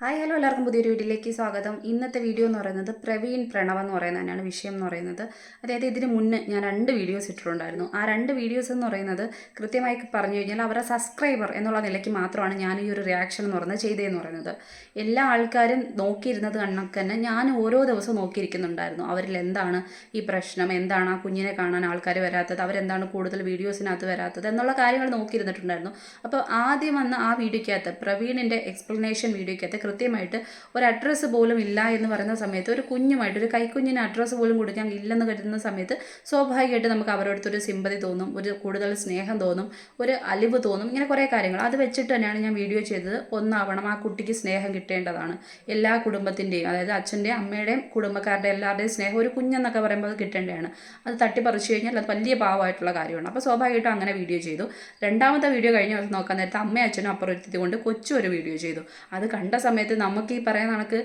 Hi hello എല്ലാവർക്കും പുതിയൊരു വീഡിയോയിലേക്ക് സ്വാഗതം. ഇന്നത്തെ വീഡിയോ എന്ന് പറയുന്നത് പ്രവീൺ പ്രണവ് എന്ന് പറയുന്നത് തന്നെയാണ് വിഷയം എന്ന് പറയുന്നത്. അതായത് ഇതിന് മുന്നേ ഞാൻ രണ്ട് വീഡിയോസ് ഇട്ടിട്ടുണ്ടായിരുന്നു. ആ രണ്ട് വീഡിയോസ് എന്ന് പറയുന്നത് കൃത്യമായി പറഞ്ഞു കഴിഞ്ഞാൽ അവരുടെ സബ്സ്ക്രൈബർ എന്നുള്ള നിലയ്ക്ക് മാത്രമാണ് ഞാൻ ഈ ഒരു റിയാക്ഷൻ എന്ന് പറയുന്നത് ചെയ്തതെന്ന് പറയുന്നത്. എല്ലാ ആൾക്കാരും നോക്കിയിരുന്നത് കണക്ക് തന്നെ ഞാൻ ഓരോ ദിവസവും നോക്കിയിരിക്കുന്നുണ്ടായിരുന്നു. അവരിൽ എന്താണ് ഈ പ്രശ്നം? എന്താണ് ആ കുഞ്ഞിനെ കാണാൻ ആൾക്കാർ വരാത്തത്? അവരെന്താണ് കൂടുതൽ വീഡിയോസിനകത്ത് വരാത്തത്? എന്നുള്ള കാര്യങ്ങൾ നോക്കിയിരുന്നിട്ടുണ്ടായിരുന്നു. അപ്പോൾ ആദ്യം വന്ന ആ വീഡിയോയ്ക്കകത്ത് പ്രവീണിന്റെ എക്സ്പ്ലനേഷൻ വീഡിയോയ്ക്കകത്ത് കൃത്യമായിട്ട് ഒരു അഡ്രസ്സ് പോലും ഇല്ല എന്ന് പറയുന്ന സമയത്ത് ഒരു കുഞ്ഞുമായിട്ട് ഒരു കൈക്കുഞ്ഞിന് അഡ്രസ്സ് പോലും കൊടുക്കാൻ ഇല്ലെന്ന് കരുതുന്ന സമയത്ത് സ്വാഭാവികമായിട്ട് നമുക്ക് അവരോടത്തൊരു സിമ്പതി തോന്നും ഒരു കൂടുതൽ സ്നേഹം തോന്നും ഒരു അലിവ് തോന്നും ഇങ്ങനെ കുറേ കാര്യങ്ങൾ. അത് വെച്ചിട്ട് തന്നെയാണ് ഞാൻ വീഡിയോ ചെയ്തത്. ഒന്നാവണം ആ കുട്ടിക്ക് സ്നേഹം കിട്ടേണ്ടതാണ്. എല്ലാ കുടുംബത്തിന്റെയും അതായത് അച്ഛന്റെയും അമ്മയുടെയും കുടുംബക്കാരുടെ എല്ലാവരുടെയും സ്നേഹം ഒരു കുഞ്ഞെന്നൊക്കെ പറയുമ്പോൾ അത് കിട്ടേണ്ടതാണ്. അത് തട്ടിപ്പറിച്ചു കഴിഞ്ഞാൽ അത് വലിയ പാവമായിട്ടുള്ള കാര്യമാണ്. അപ്പോൾ സ്വാഭാവികമായിട്ടും അങ്ങനെ വീഡിയോ ചെയ്തു. രണ്ടാമത്തെ വീഡിയോ കഴിഞ്ഞ നോക്കാൻ നേരത്തെ അമ്മയും അച്ഛനും അപ്പുറം കൊണ്ട് കൊച്ചു ഒരു വീഡിയോ ചെയ്തു. അത് കണ്ട സമയത്ത് നമുക്ക് ഈ പറയുന്ന കണക്ക്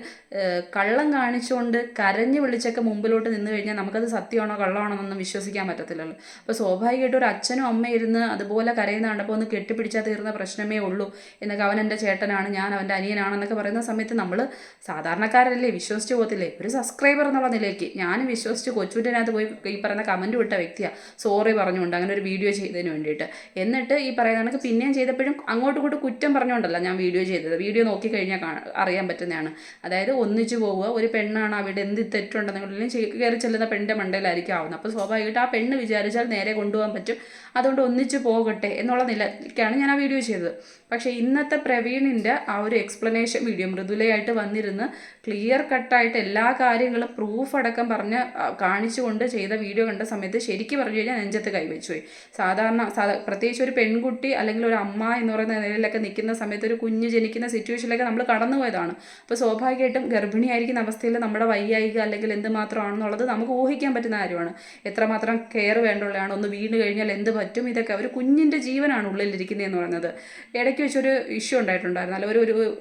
കള്ളം കാണിച്ചുകൊണ്ട് കരഞ്ഞു വിളിച്ചൊക്കെ മുമ്പിലോട്ട് നിന്ന് കഴിഞ്ഞാൽ നമുക്കത് സത്യമാണോ കള്ളമാണോ എന്നൊന്നും വിശ്വസിക്കാൻ പറ്റത്തില്ലല്ലോ. അപ്പോൾ സ്വാഭാവികമായിട്ടും ഒരു അച്ഛനും അമ്മയും ഇരുന്ന് അതുപോലെ കരയുന്ന കണ്ടപ്പോൾ ഒന്ന് കെട്ടിപ്പിടിച്ചാൽ തീർന്ന പ്രശ്നമേ ഉള്ളൂ എന്നൊക്കെ അവൻ എന്റെ ചേട്ടനാണ് ഞാൻ അവന്റെ അനിയനാണെന്നൊക്കെ പറയുന്ന സമയത്ത് നമ്മൾ സാധാരണക്കാരല്ലേ വിശ്വസിച്ച് പോകത്തില്ലേ? ഒരു സബ്സ്ക്രൈബർ എന്നുള്ള നിലയ്ക്ക്. ഞാനും വിശ്വസിച്ച് കൊച്ചുവിന്റെനകത്ത് പോയി ഈ പറയുന്ന കമന്റ് വിട്ട വ്യക്തിയാണ് സോറി പറഞ്ഞുകൊണ്ട് അങ്ങനെ ഒരു വീഡിയോ ചെയ്തതിന് വേണ്ടിയിട്ട്. എന്നിട്ട് ഈ പറയുന്ന കണക്ക് പിന്നെയും ചെയ്തപ്പോഴും അങ്ങോട്ടും ഇങ്ങോട്ടും കുറ്റം പറഞ്ഞുകൊണ്ടല്ല ഞാൻ വീഡിയോ ചെയ്തത്. വീഡിയോ നോക്കി നോക്കിക്കഴിഞ്ഞാൽ കാണാൻ അറിയാൻ പറ്റുന്നതാണ്. അതായത് ഒന്നിച്ചു പോവുക ഒരു പെണ്ണാണ് അവിടെ എന്ത് തെറ്റുണ്ടെന്നുണ്ടെങ്കിലും കയറി ചെല്ലുന്ന പെണ്ണിന്റെ മണ്ടയിലായിരിക്കും ആവുന്നത്. അപ്പോൾ സ്വാഭാവികമായിട്ട് ആ പെണ്ണ് വിചാരിച്ചാൽ നേരെ കൊണ്ടുപോകാൻ പറ്റും. അതുകൊണ്ട് ഒന്നിച്ചു പോകട്ടെ എന്നുള്ള നിലയ്ക്കാണ് ഞാൻ ആ വീഡിയോ ചെയ്തത്. പക്ഷേ ഇന്നത്തെ പ്രവീണിന്റെ ആ ഒരു എക്സ്പ്ലനേഷൻ വീഡിയോ മൃദുലയായിട്ട് വന്നിരുന്ന് ക്ലിയർ കട്ടായിട്ട് എല്ലാ കാര്യങ്ങളും പ്രൂഫ് അടക്കം പറഞ്ഞ് കാണിച്ചുകൊണ്ട് ചെയ്ത വീഡിയോ കണ്ട സമയത്ത് ശരിക്കും പറഞ്ഞു കഴിഞ്ഞാൽ നെഞ്ചത്ത് കൈവച്ചു പോയി. സാധാരണ സാധാ പ്രത്യേകിച്ച് ഒരു പെൺകുട്ടി അല്ലെങ്കിൽ ഒരു അമ്മ എന്ന് പറയുന്ന നിലയിലൊക്കെ നിൽക്കുന്ന സമയത്ത് ഒരു കുഞ്ഞ് ജനിക്കുന്ന സിറ്റുവേഷനിലൊക്കെ നമ്മൾ കടന്നു പോയതാണ്. അപ്പോൾ സ്വാഭാവികമായിട്ടും ഗർഭിണിയായിരിക്കുന്ന അവസ്ഥയിൽ നമ്മുടെ വയ്യായിക അല്ലെങ്കിൽ എന്തുമാത്രമാണെന്നുള്ളത് നമുക്ക് ഊഹിക്കാൻ പറ്റുന്ന കാര്യമാണ്. എത്രമാത്രം കെയർ വേണ്ടുള്ളതാണ് ഒന്ന് വീണ് കഴിഞ്ഞാൽ എന്ത് പറ്റും? ഇതൊക്കെ ഒരു കുഞ്ഞിന്റെ ജീവനാണ് ഉള്ളിലിരിക്കുന്നതെന്ന് പറയുന്നത്. ഇടയ്ക്ക് വെച്ചൊരു ഇഷ്യൂ ഉണ്ടായിട്ടുണ്ടായിരുന്നു. അല്ല ഒരു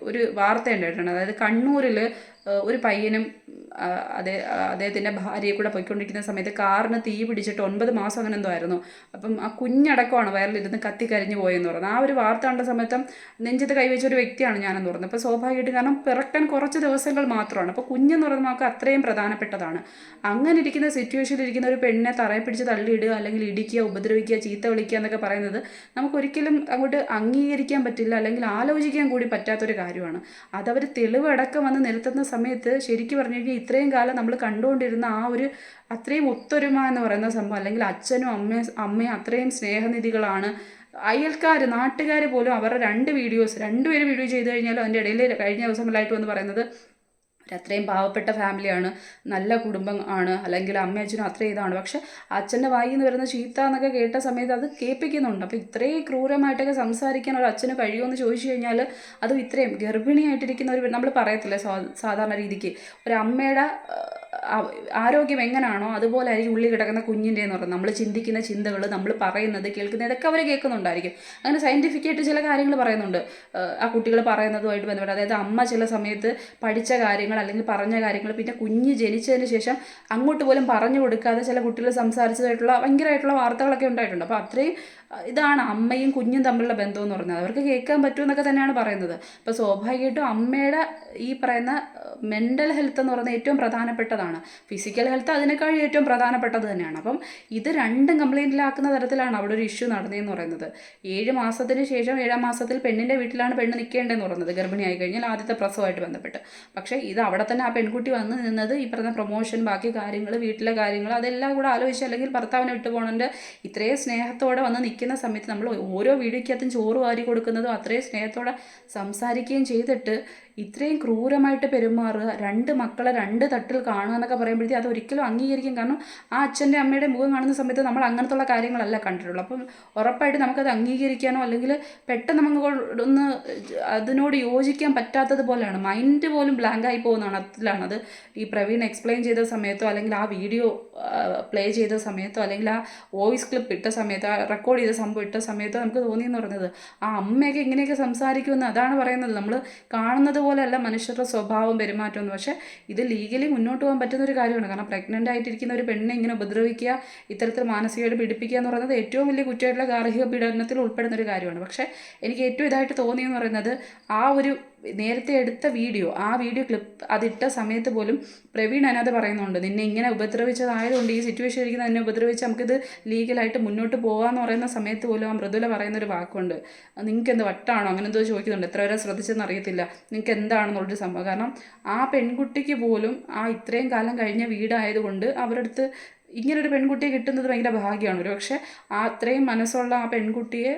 ഒരു വാർത്ത ഉണ്ടായിട്ടുണ്ട്. അതായത് കണ്ണൂരിൽ ഒരു പയ്യനും അതേ അദ്ദേഹത്തിന്റെ ഭാര്യയെ കൂടെ പോയിക്കൊണ്ടിരിക്കുന്ന സമയത്ത് കാറിന് തീ പിടിച്ചിട്ട് ഒൻപത് മാസം അങ്ങനെ എന്തോ ആയിരുന്നു. അപ്പം ആ കുഞ്ഞടക്കമാണ് വയറിലിരുന്ന് കത്തിക്കരിഞ്ഞു പോയെന്ന് പറയുന്നത് ആ ഒരു വാർത്ത കണ്ട സമയത്തും നെഞ്ചത്ത് കൈവച്ച ഒരു വ്യക്തിയാണ് ഞാനെന്ന് പറയുന്നത് അപ്പോൾ സ്വാഭാവികമായിട്ട് കാരണം പിറക്കാൻ കുറച്ച് ദിവസങ്ങൾ മാത്രമാണ്. അപ്പോൾ കുഞ്ഞെന്ന് പറയുന്നത് നമുക്ക് അത്രയും പ്രധാനപ്പെട്ടതാണ്. അങ്ങനെ ഇരിക്കുന്ന സിറ്റുവേഷനിൽ ഇരിക്കുന്ന ഒരു പെണ്ണിനെ തറയെ പിടിച്ച് തള്ളിയിടുക അല്ലെങ്കിൽ ഇടിക്കുക ഉപദ്രവിക്കുക ചീത്ത വിളിക്കുക എന്നൊക്കെ പറയുന്നത് നമുക്കൊരിക്കലും അങ്ങോട്ട് അംഗീകരിക്കാൻ പറ്റില്ല അല്ലെങ്കിൽ ആലോചിക്കാൻ കൂടി പറ്റാത്തൊരു കാര്യമാണ്. അതവർ തെളിവടക്കം വന്ന് നിരത്തുന്ന സമയത്ത് ശരിക്കും പറഞ്ഞു കഴിഞ്ഞാൽ ഇത്രയും കാലം നമ്മൾ കണ്ടുകൊണ്ടിരുന്ന ആ ഒരു അത്രയും ഒത്തൊരുമ എന്ന് പറയുന്ന സംഭവം അല്ലെങ്കിൽ അച്ഛനും അമ്മയും അമ്മയും അത്രയും സ്നേഹനിധികളാണ്. അയൽക്കാർ നാട്ടുകാർ പോലും അവരുടെ രണ്ട് വീഡിയോസ് രണ്ടുപേരും വീഡിയോ ചെയ്ത് കഴിഞ്ഞാലും അതിന്റെ ഇടയിൽ കഴിഞ്ഞ ദിവസങ്ങളിലായിട്ട് വന്ന് പറയുന്നത് അത്രയും പാവപ്പെട്ട ഫാമിലിയാണ് നല്ല കുടുംബം ആണ്. അല്ലെങ്കിൽ അമ്മ അച്ഛനും അത്രയും ഇതാണ്. പക്ഷെ അച്ഛന്റെ വായിൽ എന്ന് വരുന്ന ചീത്ത എന്നൊക്കെ കേട്ട സമയത്ത് അത് കേൾപ്പിക്കുന്നുണ്ട്. അപ്പോൾ ഇത്രയും ക്രൂരമായിട്ടൊക്കെ സംസാരിക്കാൻ ഒരു അച്ഛന് കഴിയുമെന്ന് ചോദിച്ചു കഴിഞ്ഞാൽ അതും ഇത്രയും ഗർഭിണിയായിട്ടിരിക്കുന്ന ഒരു നമ്മൾ പറയത്തില്ലേ സാധാരണ രീതിക്ക്. ഒരു അമ്മയുടെ ആരോഗ്യം എങ്ങനെയാണോ അതുപോലെ ആയിരിക്കും ഉള്ളിൽ കിടക്കുന്ന കുഞ്ഞിന്റെ എന്ന് പറയുന്നത്. നമ്മൾ ചിന്തിക്കുന്ന ചിന്തകൾ നമ്മൾ പറയുന്നത് കേൾക്കുന്നത് ഇതൊക്കെ അവർ കേൾക്കുന്നുണ്ടായിരിക്കും. അങ്ങനെ സയന്റിഫിക്കായിട്ട് ചില കാര്യങ്ങൾ പറയുന്നുണ്ട്. ആ, കുട്ടികൾ പറയുന്നതുമായിട്ട് ബന്ധപ്പെട്ട്. അതായത് അമ്മ ചില സമയത്ത് പഠിച്ച കാര്യങ്ങൾ അല്ലെങ്കിൽ പറഞ്ഞ കാര്യങ്ങൾ പിന്നെ കുഞ്ഞ് ജനിച്ചതിന് ശേഷം അങ്ങോട്ട് പോലും പറഞ്ഞു കൊടുക്കാതെ ചില കുട്ടികൾ സംസാരിച്ചതായിട്ടുള്ള ഭയങ്കരമായിട്ടുള്ള വാർത്തകളൊക്കെ ഉണ്ടായിട്ടുണ്ട്. അപ്പോൾ അത്രയും ഇതാണ് അമ്മയും കുഞ്ഞും തമ്മിലുള്ള ബന്ധം എന്ന് പറയുന്നത്. അവർക്ക് കേൾക്കാൻ പറ്റുമെന്നൊക്കെ തന്നെയാണ് പറയുന്നത്. അപ്പോൾ സ്വാഭാവികമായിട്ടും അമ്മയുടെ ഈ പറയുന്ന മെന്റൽ ഹെൽത്ത് എന്ന് പറയുന്നത് ഏറ്റവും പ്രധാനപ്പെട്ടതാണ്. ഫിസിക്കൽ ഹെൽത്ത് അതിനേക്കാൾ ഏറ്റവും പ്രധാനപ്പെട്ടത് തന്നെയാണ്. അപ്പം ഇത് രണ്ടും കംപ്ലൈന്റിലാക്കുന്ന തരത്തിലാണ് അവിടെ ഒരു ഇഷ്യൂ നടന്നതെന്ന് പറയുന്നത്. ഏഴ് മാസത്തിന് ശേഷം ഏഴാം മാസത്തിൽ പെണ്ണിന്റെ വീട്ടിലാണ് പെണ്ണ് നിൽക്കേണ്ടതെന്ന് പറയുന്നത്. ഗർഭിണിയായി കഴിഞ്ഞാൽ ആദ്യത്തെ പ്രസവമായിട്ട് ബന്ധപ്പെട്ട്. പക്ഷേ ഇത് അവിടെ തന്നെ ആ പെൺകുട്ടി വന്ന് നിന്നത് ഈ പറഞ്ഞ പ്രൊമോഷൻ ബാക്കി കാര്യങ്ങൾ വീട്ടിലെ കാര്യങ്ങൾ അതെല്ലാം കൂടെ ആലോചിച്ച് അല്ലെങ്കിൽ ഭർത്താവിനെ വിട്ടു പോകണന്റെ ഇത്രയും സ്നേഹത്തോടെ വന്ന് നിൽക്കുന്ന സമയത്ത് നമ്മൾ ഓരോ വീഡിയോയ്ക്കകത്തും ചോറ് വാരി കൊടുക്കുന്നതും അത്രയും സ്നേഹത്തോടെ സംസാരിക്കുകയും ചെയ്തിട്ട് ഇത്രയും ക്രൂരമായിട്ട് പെരുമാറുക രണ്ട് മക്കളെ രണ്ട് തട്ടിൽ കാണുക എന്നൊക്കെ പറയുമ്പോഴത്തേക്ക് അത് ഒരിക്കലും അംഗീകരിക്കും. കാരണം ആ അച്ഛന്റെ അമ്മയുടെ മുഖം കാണുന്ന സമയത്ത് നമ്മൾ അങ്ങനത്തുള്ള കാര്യങ്ങളല്ല കണ്ടിട്ടുള്ളൂ. അപ്പം ഉറപ്പായിട്ട് നമുക്കത് അംഗീകരിക്കാനോ അല്ലെങ്കിൽ പെട്ടെന്ന് നമുക്ക് ഒന്ന് അതിനോട് യോജിക്കാൻ പറ്റാത്തത് പോലെയാണ്. മൈൻഡ് പോലും ബ്ലാങ്ക് ആയി പോകുന്നതാണ് അതിലാണത് ഈ പ്രവീൺ എക്സ്പ്ലെയിൻ ചെയ്ത സമയത്തോ അല്ലെങ്കിൽ ആ വീഡിയോ പ്ലേ ചെയ്ത സമയത്തോ അല്ലെങ്കിൽ ആ വോയിസ് ക്ലിപ്പ് ഇട്ട സമയത്തോ റെക്കോർഡ് ചെയ്ത സംഭവം ഇട്ട സമയത്തോ നമുക്ക് തോന്നിയെന്ന് പറഞ്ഞത് ആ അമ്മയൊക്കെ ഇങ്ങനെയൊക്കെ സംസാരിക്കുമെന്ന് അതാണ് പറയുന്നത്. നമ്മൾ കാണുന്നത് പോലെയല്ല മനുഷ്യരുടെ സ്വഭാവം പെരുമാറ്റം എന്ന്. പക്ഷേ ഇത് ലീഗലി മുന്നോട്ട് പോകാൻ പറ്റുന്ന ഒരു കാര്യമാണ്. കാരണം പ്രഗ്നന്റ് ആയിട്ടിരിക്കുന്ന ഒരു പെണ്ണിനെ ഇങ്ങനെ ഉപദ്രവിക്കുക ഇത്തരത്തിൽ മാനസികമായിട്ട് പീഡിപ്പിക്കുക എന്ന് പറയുന്നത് ഏറ്റവും വലിയ കുറ്റമായിട്ടുള്ള ഗാർഹിക പീഡനത്തിൽ ഉൾപ്പെടുന്ന ഒരു കാര്യമാണ്. പക്ഷേ എനിക്ക് ഏറ്റവും ഇതായിട്ട് തോന്നിയെന്ന് പറയുന്നത് ആ ഒരു നേരത്തെ എടുത്ത വീഡിയോ ആ വീഡിയോ ക്ലിപ്പ് അതിട്ട സമയത്ത് പോലും പ്രവീൺ അതിനകത്ത് പറയുന്നുണ്ട് നിന്നെ ഇങ്ങനെ ഉപദ്രവിച്ചതായതുകൊണ്ട് ഈ സിറ്റുവേഷൻ ഇരിക്കുന്ന എന്നെ ഉപദ്രവിച്ച് നമുക്കിത് ലീഗലായിട്ട് മുന്നോട്ട് പോകാമെന്ന് പറയുന്ന സമയത്ത് പോലും ആ മൃദുല പറയുന്നൊരു വാക്കുണ്ട്. നിങ്ങൾക്ക് എന്ത് വട്ടാണോ? അങ്ങനെ എന്തോ ചോദിക്കുന്നുണ്ട് എത്ര വരെ ശ്രദ്ധിച്ചെന്ന് അറിയത്തില്ല. നിങ്ങൾക്ക് എന്താണെന്നുള്ളൊരു സംഭവം? കാരണം ആ പെൺകുട്ടിക്ക് പോലും ആ ഇത്രയും കാലം കഴിഞ്ഞ വീടായതുകൊണ്ട് അവരുടെ അടുത്ത് ഇങ്ങനൊരു പെൺകുട്ടിയെ കിട്ടുന്നത് ഭയങ്കര ഭാഗ്യമാണ്. ഒരു പക്ഷേ ആ അത്രയും മനസ്സുള്ള ആ പെൺകുട്ടിയെ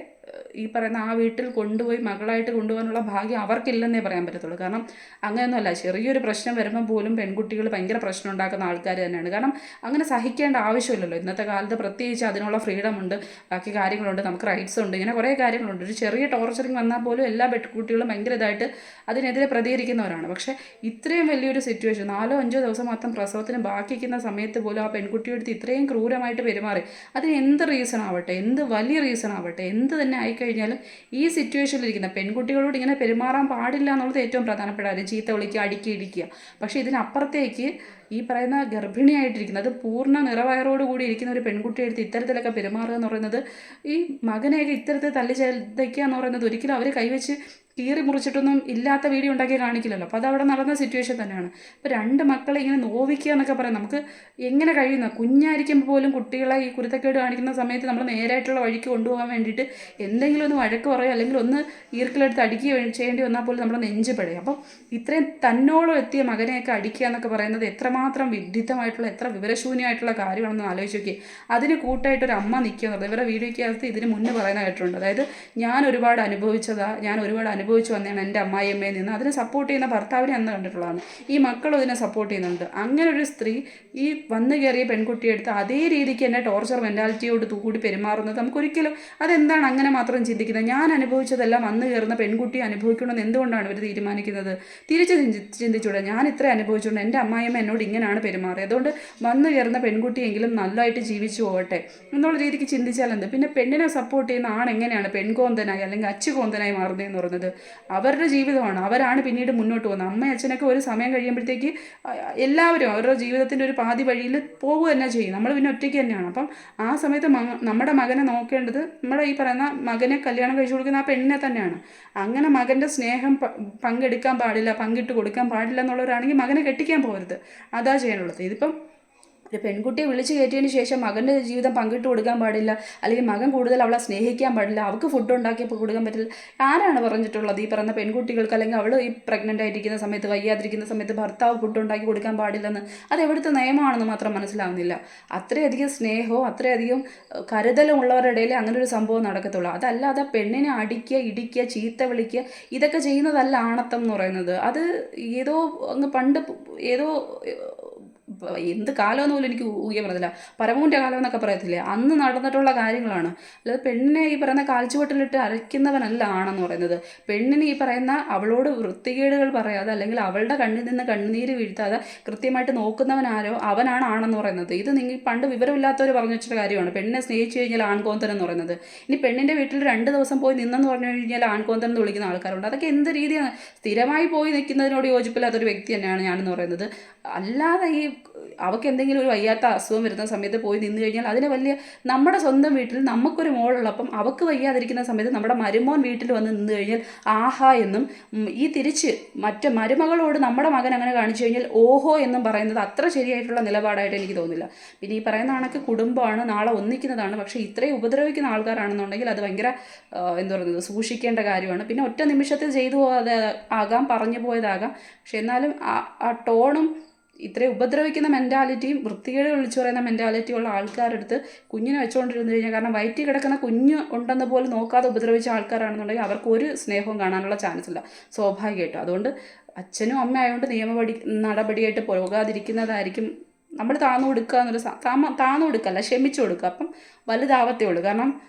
ഈ പറയുന്ന ആ വീട്ടിൽ കൊണ്ടുപോയി മകളായിട്ട് കൊണ്ടുപോകാനുള്ള ഭാഗ്യം അവർക്കില്ലെന്നേ പറയാൻ പറ്റത്തുള്ളൂ. കാരണം അങ്ങനെയൊന്നുമല്ല ചെറിയൊരു പ്രശ്നം വരുമ്പോൾ പോലും പെൺകുട്ടികൾ ഭയങ്കര പ്രശ്നം ഉണ്ടാക്കുന്ന ആൾക്കാർ തന്നെയാണ്. കാരണം അങ്ങനെ സഹിക്കേണ്ട ആവശ്യമില്ലല്ലോ. ഇന്നത്തെ കാലത്ത് പ്രത്യേകിച്ച് അതിനുള്ള ഫ്രീഡം ഉണ്ട് ബാക്കി കാര്യങ്ങളുണ്ട് നമുക്ക് റൈറ്റ്സ് ഉണ്ട് ഇങ്ങനെ കുറേ കാര്യങ്ങളുണ്ട്. ഒരു ചെറിയ ടോർച്ചറിങ് വന്നാൽ പോലും എല്ലാ പെൺകുട്ടികളും ഭയങ്കര ഇതായിട്ട് അതിനെതിരെ പ്രതികരിക്കുന്നവരാണ്. പക്ഷേ ഇത്രയും വലിയൊരു സിറ്റുവേഷൻ നാലോ അഞ്ചോ ദിവസം മാത്രം പ്രസവത്തിന് ബാക്കിക്കുന്ന സമയത്ത് പോലും ആ പെൺകുട്ടിയെടുത്ത് ഇത്രയും ക്രൂരമായിട്ട് പെരുമാറി അതിന് എന്ത് റീസൺ ആവട്ടെ എന്ത് വലിയ റീസൺ ആവട്ടെ എന്ത് തന്നെ ആയിക്കഴിഞ്ഞാലും ഈ സിറ്റുവേഷനിലിരിക്കുന്ന പെൺകുട്ടികളോട് ഇങ്ങനെ പെരുമാറാൻ പാടില്ല എന്നുള്ളത് ഏറ്റവും പ്രധാനപ്പെട്ട കാര്യം. ചീത്ത വിളിക്കുക അടുക്കി ഇടിക്കുക. പക്ഷേ ഇതിനപ്പുറത്തേക്ക് ഈ പറയുന്ന ഗർഭിണിയായിട്ടിരിക്കുന്ന അത് പൂർണ നിറവയറോടുകൂടി ഇരിക്കുന്ന ഒരു പെൺകുട്ടിയെ എടുത്ത് ഇത്തരത്തിലൊക്കെ പെരുമാറുക എന്ന് പറയുന്നത് ഈ മകനെയൊക്കെ ഇത്തരത്തിൽ ചതയ്ക്കുക എന്ന് പറയുന്നത് ഒരിക്കലും അവർ കൈവച്ച് കീറി മുറിച്ചിട്ടൊന്നും ഇല്ലാത്ത വീഡിയോ ഉണ്ടാക്കി കാണിക്കില്ലല്ലോ. അപ്പോൾ അതവിടെ നടന്ന സിറ്റുവേഷൻ തന്നെയാണ്. അപ്പോൾ രണ്ട് മക്കളെ ഇങ്ങനെ നോവിക്കുക എന്നൊക്കെ പറയാം. നമുക്ക് എങ്ങനെ കഴിയുന്ന കുഞ്ഞായിരിക്കുമ്പോൾ പോലും കുട്ടികളെ ഈ കുരുത്തക്കേട് കാണിക്കുന്ന സമയത്ത് നമ്മൾ നേരായിട്ടുള്ള വഴിക്ക് കൊണ്ടുപോകാൻ വേണ്ടിയിട്ട് എന്തെങ്കിലും ഒന്ന് വഴക്ക് പറയുക അല്ലെങ്കിൽ ഒന്ന് ഈർക്കിലെടുത്ത് അടിക്കുക ചെയ്യേണ്ടി വന്നാൽ പോലും നമ്മുടെ നെഞ്ച് പിഴയും അപ്പം ഇത്രയും തന്നോളം എത്തിയ മകനെയൊക്കെ അടിക്കുക എന്നൊക്കെ പറയുന്നത് എത്രമാത്രം വിഡിത്തമായിട്ടുള്ള എത്ര വിവരശൂന്യമായിട്ടുള്ള കാര്യമാണെന്ന് ആലോചിച്ച് നോക്കി അതിന് കൂട്ടായിട്ട് ഒരു അമ്മ നിൽക്കുക എന്നുള്ളത്. ഇവരുടെ വീഡിയോയ്ക്കകത്ത് ഇതിന് മുന്നേ പറയുന്ന കേട്ടിട്ടുണ്ട്. അതായത് ഞാൻ ഒരുപാട് അനുഭവിച്ചതാ ഞാൻ ഒരുപാട് അനുഭവിച്ചു വന്നതാണ് എന്റെ അമ്മായിയമ്മയിൽ നിന്ന്. അതിനെ സപ്പോർട്ട് ചെയ്യുന്ന ഭർത്താവിനെ അന്ന് കണ്ടിട്ടുള്ളതാണ്. ഈ മക്കളും ഇതിനെ സപ്പോർട്ട് ചെയ്യുന്നുണ്ട്. അങ്ങനെ ഒരു സ്ത്രീ ഈ വന്നു കയറിയ പെൺകുട്ടിയെ എടുത്ത് അതേ രീതിക്ക് തന്നെ ടോർച്ചർ മെന്റാലിറ്റിയോട് കൂടി പെരുമാറുന്നത് നമുക്കൊരിക്കലും അതെന്താണ് അങ്ങനെ മാത്രം ചിന്തിക്കുന്നത്? ഞാൻ അനുഭവിച്ചതെല്ലാം വന്നു കയറുന്ന പെൺകുട്ടി അനുഭവിക്കണമെന്ന് എന്തുകൊണ്ടാണ് ഇവർ തീരുമാനിക്കുന്നത്? തിരിച്ച് ചിന്തി ചിന്തിച്ചൂടെ? ഞാൻ ഇത്ര അനുഭവിച്ചുകൊണ്ട് എന്റെ അമ്മായിയമ്മ എന്നോട് ഇങ്ങനെയാണ് പെരുമാറിയത്. അതുകൊണ്ട് വന്നു കയറുന്ന പെൺകുട്ടിയെങ്കിലും നല്ലതായിട്ട് ജീവിച്ചു പോകട്ടെ എന്നുള്ള രീതിക്ക് ചിന്തിച്ചാൽ എന്ത്? പിന്നെ പെണ്ണിനെ സപ്പോർട്ട് ചെയ്യുന്ന ആണെങ്ങനെയാണ് പെൺകോന്തനായി അല്ലെങ്കിൽ അച്ചുകോന്തനായി മാറുന്നതെന്ന് പറയുന്നത്. അവരുടെ ജീവിതമാണ്. അവരാണ് പിന്നീട് മുന്നോട്ട് പോകുന്നത്. അമ്മയും അച്ഛനൊക്കെ ഒരു സമയം കഴിയുമ്പോഴത്തേക്ക് എല്ലാവരും അവരുടെ ജീവിതത്തിന്റെ ഒരു പാതി വഴിയിൽ പോകുക തന്നെ ചെയ്യും. നമ്മൾ പിന്നെ ഒറ്റയ്ക്ക് തന്നെയാണ്. അപ്പം ആ സമയത്ത് നമ്മുടെ മകനെ നോക്കേണ്ടത് നമ്മുടെ ഈ പറയുന്ന മകനെ കല്യാണം കഴിച്ചു കൊടുക്കുന്ന ആ പെണ്ണിനെ തന്നെയാണ്. അങ്ങനെ മകന്റെ സ്നേഹം പങ്കെടുക്കാൻ പാടില്ല പങ്കിട്ട് കൊടുക്കാൻ പാടില്ല എന്നുള്ളവരാണെങ്കിൽ മകനെ കെട്ടിക്കാൻ പോകരുത്. അതാ ചെയ്യാനുള്ളത്. ഇതിപ്പം ഒരു പെൺകുട്ടിയെ വിളിച്ചു കയറ്റിയതിന് ശേഷം മകന്റെ ജീവിതം പങ്കിട്ട് കൊടുക്കാൻ പാടില്ല അല്ലെങ്കിൽ മകൻ കൂടുതൽ അവളെ സ്നേഹിക്കാൻ പാടില്ല അവൾക്ക് ഫുഡ് ഉണ്ടാക്കി കൊടുക്കാൻ പറ്റില്ല. ആരാണ് പറഞ്ഞിട്ടുള്ളത് ഈ പറയുന്ന പെൺകുട്ടികൾക്ക്? അല്ലെങ്കിൽ അവൾ ഈ പ്രഗ്നന്റ് ആയിരിക്കുന്ന സമയത്ത് വയ്യാതിരിക്കുന്ന സമയത്ത് ഭർത്താവ് ഫുഡ് ഉണ്ടാക്കി കൊടുക്കാൻ പാടില്ലെന്ന് അത് എവിടുത്തെ നിയമമാണെന്ന് മാത്രം മനസ്സിലാവുന്നില്ല. അത്രയധികം സ്നേഹവും അത്രയധികം കരുതലും ഉള്ളവരുടെ ഇടയിൽ അങ്ങനെ ഒരു സംഭവം നടക്കത്തുള്ളൂ. അതല്ലാതെ പെണ്ണിനെ അടിക്കുക ഇടിക്കുക ചീത്ത വിളിക്കുക ഇതൊക്കെ ചെയ്യുന്നതല്ല ആണത്തം എന്ന് പറയുന്നത്. അത് ഏതോ അങ്ങ് പണ്ട് ഏതോ എന്ത് കാലമെന്ന് പോലും എനിക്ക് ഊഹിക്കാൻ പറഞ്ഞില്ല പരമൂന്റെ കാലം എന്നൊക്കെ പറയത്തില്ലേ? അന്ന് നടന്നിട്ടുള്ള കാര്യങ്ങളാണ്. അല്ലാതെ പെണ്ണിനെ ഈ പറയുന്ന കാൽച്ചുവട്ടിലിട്ട് അരയ്ക്കുന്നവനല്ല ആണെന്ന് പറയുന്നത്. പെണ്ണിന് ഈ പറയുന്ന അവളോട് വൃത്തികേടുകൾ പറയാതെ അല്ലെങ്കിൽ അവളുടെ കണ്ണിൽ നിന്ന് കണ്ണുനീര് വീഴ്ത്താതെ കൃത്യമായിട്ട് നോക്കുന്നവനാരോ അവനാണ് ആണെന്ന് പറയുന്നത്. ഇത് നിങ്ങൾ പണ്ട് വിവരമില്ലാത്തവർ പറഞ്ഞു വെച്ചിട്ട് കാര്യമാണ്. പെണ്ണിനെ സ്നേഹിച്ചു കഴിഞ്ഞാൽ ആൺകോന്തൻ എന്ന് പറയുന്നത്. ഇനി പെണ്ണിന്റെ വീട്ടിൽ രണ്ട് ദിവസം പോയി നിന്നെന്ന് പറഞ്ഞു കഴിഞ്ഞാൽ ആൺകോന്തൻ എന്ന് വിളിക്കുന്ന ആൾക്കാരുണ്ട്. അതൊക്കെ എന്ത് രീതിയാണ്? സ്ഥിരമായി പോയി നിൽക്കുന്നതിനോട് യോജിപ്പില്ലാത്തൊരു വ്യക്തി തന്നെയാണ് ഞാനെന്ന് പറയുന്നത്. അല്ലാതെ ഈ അവൾക്ക് എന്തെങ്കിലും ഒരു വയ്യാത്ത അസുഖം വരുന്ന സമയത്ത് പോയി നിന്ന് കഴിഞ്ഞാൽ അതിന് വലിയ നമ്മുടെ സ്വന്തം വീട്ടിൽ നമുക്കൊരു മോളുള്ളപ്പം അവൾക്ക് വയ്യാതിരിക്കുന്ന സമയത്ത് നമ്മുടെ മരുമോൻ വീട്ടിൽ വന്ന് നിന്ന് കഴിഞ്ഞാൽ ആഹാ എന്നും ഈ തിരിച്ച് മറ്റ് മരുമകളോട് നമ്മുടെ മകൻ അങ്ങനെ കാണിച്ചു കഴിഞ്ഞാൽ ഓഹോ എന്നും പറയുന്നത് അത്ര ശരിയായിട്ടുള്ള നിലപാടായിട്ട് എനിക്ക് തോന്നില്ല. പിന്നെ ഈ പറയുന്ന കണക്ക് കുടുംബമാണ് നാളെ ഒന്നിക്കുന്നതാണ്. പക്ഷേ ഇത്രയും ഉപദ്രവിക്കുന്ന ആൾക്കാരാണെന്നുണ്ടെങ്കിൽ അത് ഭയങ്കര എന്ത് പറയുന്നത് സൂക്ഷിക്കേണ്ട കാര്യമാണ്. പിന്നെ ഒറ്റ നിമിഷത്തിൽ ചെയ്തു പോകാതെ ആകാം പറഞ്ഞു പോയതാകാം. പക്ഷെ എന്നാലും ആ ടോണും ഇത്രയും ഉപദ്രവിക്കുന്ന മെന്റാലിറ്റിയും വൃത്തികേട് വിളിച്ചു പറയുന്ന മെന്റാലിറ്റി ഉള്ള ആൾക്കാരുടെ അടുത്ത് കുഞ്ഞിനെ വെച്ചുകൊണ്ടിരുന്നു കഴിഞ്ഞാൽ കാരണം വയറ്റിൽ കിടക്കുന്ന കുഞ്ഞ് ഉണ്ടെന്ന് പോലും നോക്കാതെ ഉപദ്രവിച്ച ആൾക്കാരാണെന്നുണ്ടെങ്കിൽ അവർക്ക് ഒരു സ്നേഹവും കാണാനുള്ള ചാൻസ് ഇല്ല. സ്വാഭാവികമായിട്ടും. അതുകൊണ്ട് അച്ഛനും അമ്മ ആയതുകൊണ്ട് നിയമപടി നടപടിയായിട്ട് പോകാതിരിക്കുന്നതായിരിക്കും നമ്മൾ താന്നു കൊടുക്കുക എന്നൊരു താമ താന്നു കൊടുക്കല്ല ക്ഷമിച്ചു കൊടുക്കുക. അപ്പം വലുതാവത്തേ ഉള്ളൂ. കാരണം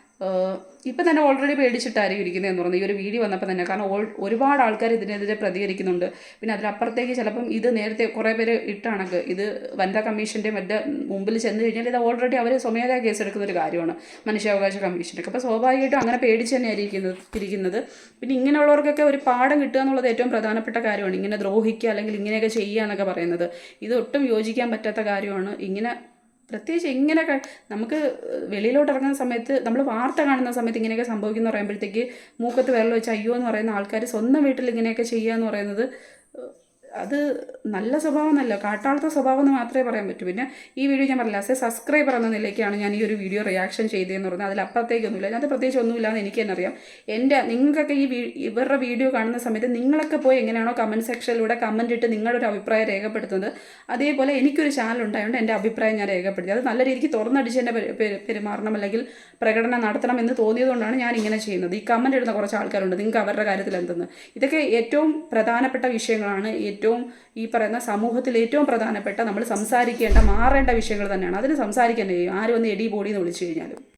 ഇപ്പം തന്നെ ഓൾറെഡി പേടിച്ചിട്ടായിരിക്കും ഇരിക്കുന്നതെന്ന് പറഞ്ഞു ഈ ഒരു വീഡിയോ വന്നപ്പോൾ തന്നെ. കാരണം ഓൾ ഒരുപാട് ആൾക്കാർ ഇതിനെതിരെ പ്രതികരിക്കുന്നുണ്ട്. പിന്നെ അതിലപ്പുറത്തേക്ക് ചിലപ്പം ഇത് നേരത്തെ കുറേ പേര് ഇട്ടാണക്ക്. ഇത് വനിതാ കമ്മീഷന്റെ മറ്റേ മുമ്പിൽ ചെന്ന് കഴിഞ്ഞാൽ ഇത് ഓൾറെഡി അവർ സ്വമേധയാ കേസെടുക്കുന്ന ഒരു കാര്യമാണ്. മനുഷ്യാവകാശ കമ്മീഷനൊക്കെ. അപ്പോൾ സ്വാഭാവികമായിട്ടും അങ്ങനെ പേടിച്ച് തന്നെ ഇരിക്കുന്നത്. ഇരിക്കുന്നത് പിന്നെ ഇങ്ങനെയുള്ളവർക്കൊക്കെ ഒരു പാഠം കിട്ടുക എന്നുള്ളത് ഏറ്റവും പ്രധാനപ്പെട്ട കാര്യമാണ്. ഇങ്ങനെ ദ്രോഹിക്കുക അല്ലെങ്കിൽ ഇങ്ങനെയൊക്കെ ചെയ്യുക എന്നൊക്കെ പറയുന്നത്. ഇത് ഒട്ടും യോജിക്കാൻ പറ്റാത്ത കാര്യമാണ്. ഇങ്ങനെ പ്രത്യേകിച്ച് ഇങ്ങനെ നമുക്ക് വെളിയിലോട്ട് ഇറങ്ങുന്ന സമയത്ത് നമ്മൾ വാർത്ത കാണുന്ന സമയത്ത് ഇങ്ങനെയൊക്കെ സംഭവിക്കുന്നു പറയുമ്പോഴത്തേക്ക് മൂക്കത്ത് വിരൽ വെച്ച് അയ്യോ എന്ന് പറയുന്ന ആൾക്കാർ സ്വന്തം വീട്ടിൽ ഇങ്ങനെയൊക്കെ ചെയ്യുക എന്ന് പറയുന്നത് അത് നല്ല സ്വഭാവം എന്നല്ല കാട്ടാളത്തെ സ്വഭാവം എന്ന് മാത്രമേ പറയാൻ പറ്റൂ. പിന്നെ ഈ വീഡിയോ ഞാൻ പറഞ്ഞില്ല ആസ് സബ്സ്ക്രൈബർ എന്ന നിലയ്ക്കാണ് ഞാൻ ഈ ഒരു വീഡിയോ റിയാക്ഷൻ ചെയ്തതെന്ന് പറഞ്ഞാൽ അതിലപ്പുറത്തേക്കൊന്നുമില്ല അതിനകത്ത് പ്രത്യേകിച്ച് ഒന്നുമില്ലാന്ന് എനിക്ക് തന്നെ അറിയാം. എന്റെ നിങ്ങൾക്കൊക്കെ ഈ ഇവരുടെ വീഡിയോ കാണുന്ന സമയത്ത് നിങ്ങളൊക്കെ പോയി എങ്ങനെയാണോ കമന്റ് സെക്ഷനിലൂടെ കമന്റ് ഇട്ട് നിങ്ങളുടെ ഒരു അഭിപ്രായം രേഖപ്പെടുത്തുന്നത്. അതേപോലെ എനിക്കൊരു ചാനൽ ഉണ്ടായതുകൊണ്ട് എന്റെ അഭിപ്രായം ഞാൻ രേഖപ്പെടുത്തി. അത് നല്ല രീതിക്ക് തുറന്നടിച്ച് പെരു- പെരുമാറണം അല്ലെങ്കിൽ പ്രകടനം നടത്തണം എന്ന് തോന്നിയതുകൊണ്ടാണ് ഞാൻ ഇങ്ങനെ ചെയ്യുന്നത്. ഈ കമന്റ് ഇടുന്ന കുറച്ച് ആൾക്കാരുണ്ട്. നിങ്ങൾക്ക് അവരുടെ കാര്യത്തിൽ എന്തെന്ന്. ഇതൊക്കെ ഏറ്റവും പ്രധാനപ്പെട്ട വിഷയങ്ങളാണ്. ഏറ്റവും ഈ പറയുന്ന സമൂഹത്തിൽ ഏറ്റവും പ്രധാനപ്പെട്ട നമ്മൾ സംസാരിക്കേണ്ട മാറേണ്ട വിഷയങ്ങൾ തന്നെയാണ്. അതിന് സംസാരിക്കാൻ കഴിയും ആരും ഒന്ന് എടി ബോഡി എന്ന് വിളിച്ചു കഴിഞ്ഞാലും.